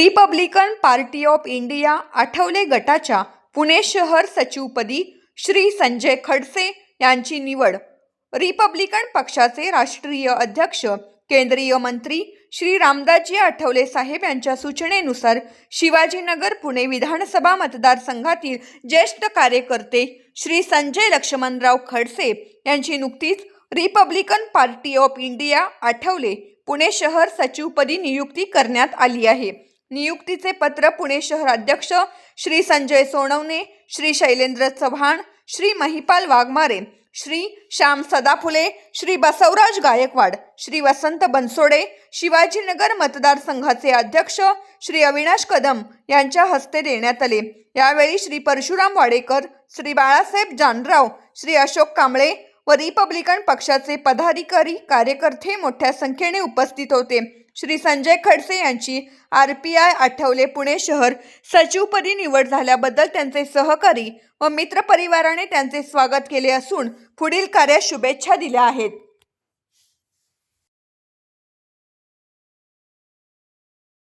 Republican party of India Athawale गटाच्या पुणे शहर सचिवपदी श्री संजय खडसे यांची निवड. रिपब्लिकन पक्षाचे राष्ट्रीय अध्यक्ष केंद्रीय मंत्री श्री रामदासजी आठवले साहेब यांच्या सूचनेनुसार शिवाजीनगर पुणे विधानसभा मतदारसंघातील ज्येष्ठ कार्यकर्ते श्री संजय लक्ष्मणराव खडसे यांची नुकतीच Republican party of India Athawale Pune शहर सचिवपदी नियुक्ती करण्यात आली आहे. नियुक्तीचे पत्र पुणे शहर अध्यक्ष श्री संजय सोनवणे श्री शैलेंद्र चव्हाण श्री महिपाल वाघमारे श्री श्याम सदाफुले श्री बसवराज गायकवाड श्री वसंत बनसोडे शिवाजीनगर मतदारसंघाचे अध्यक्ष श्री अविनाश कदम यांच्या हस्ते देण्यात आले. यावेळी श्री परशुराम वाडेकर श्री बाळासाहेब जानराव श्री अशोक कांबळे व रिपब्लिकन पक्षाचे पदाधिकारी कार्यकर्ते मोठ्या संख्येने उपस्थित होते. श्री संजय खडसे यांची R P I Athawale Pune शहर. सचिवपदी निवड झाल्याबद्दल त्यांचे सहकारी व मित्रपरिवाराने त्यांचे स्वागत केले असून पुढील कार्यास शुभेच्छा दिल्या आहेत.